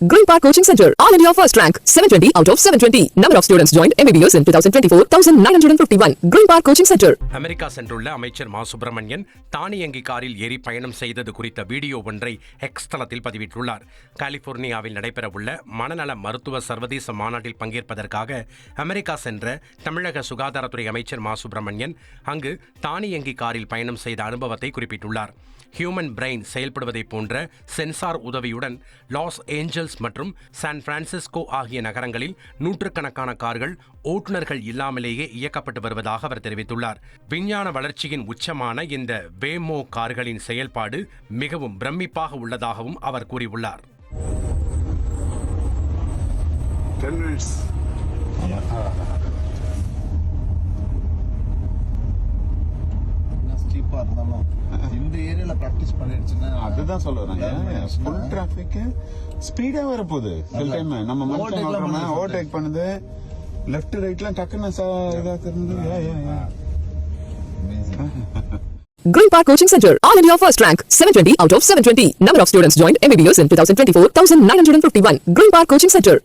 Green Park Coaching Center, All India First Rank, 720 out of 720. Number of students joined MBBS in 2024, 1951. Green Park Coaching Center. America சென்றுள்ள அமைச்சர் மா சுப்பிரமணியன் தானியங்கி காரில் ஏறி பயணம் செய்தது குறித்த வீடியோ ஒன்றை எக்ஸ் தளத்தில் பதிவிட்டுள்ளார் கலிபோர்னியாவில் நடைபெறவுள்ள மனநல மருத்துவ சர்வதேச மாநாட்டில் பங்கேற்பதற்காக அமெரிக்கா சென்ற தமிழக சுகாதாரத்துறை அமைச்சர் மா சுப்பிரமணியன் அங்கு தானியங்கி காரில் பயணம் செய்த அனுபவத்தை குறிப்பிட்டுள்ளார் ஹியூமன் பிரெயின் செயல்படுவதைப் போன்ற சென்சார் உதவியுடன் லாஸ் ஏஞ்சல் ஏஞ்சல்ஸ் மற்றும் சான் பிரான்சிஸ்கோ ஆகிய நகரங்களில் நூற்றுக்கணக்கான கார்கள் ஓட்டுநர்கள் இல்லாமலேயே இயக்கப்பட்டு வருவதாக அவர் தெரிவித்துள்ளார் விஞ்ஞான வளர்ச்சியின் உச்சமான இந்த வேமோ கார்களின் செயல்பாடு மிகவும் பிரமிப்பாக உள்ளதாகவும் அவர் கூறியுள்ளார் 10 minutes. ஸ்டீப்பா இருந்தாலும் பிராக்டிஸ் பண்ணிடுச்சுன்னா அதுதான் சொல்ல வராங்க ஃபுல் டிராபிக் ஸ்பீடா வர போகுது சில டைம் நம்ம மனுஷன் ஓட்டுறோம்னா பண்ணுது. ஓவர்டேக் பண்ணுது லெஃப்ட் ரைட்லாம் டக்குன்னு சா- இதா திரும்புது யா, யா, யா. Green Park Coaching Center, All India First Rank, 720 out of 720. Number of students joined MBBS in 2024, 1951. Green Park Coaching Center.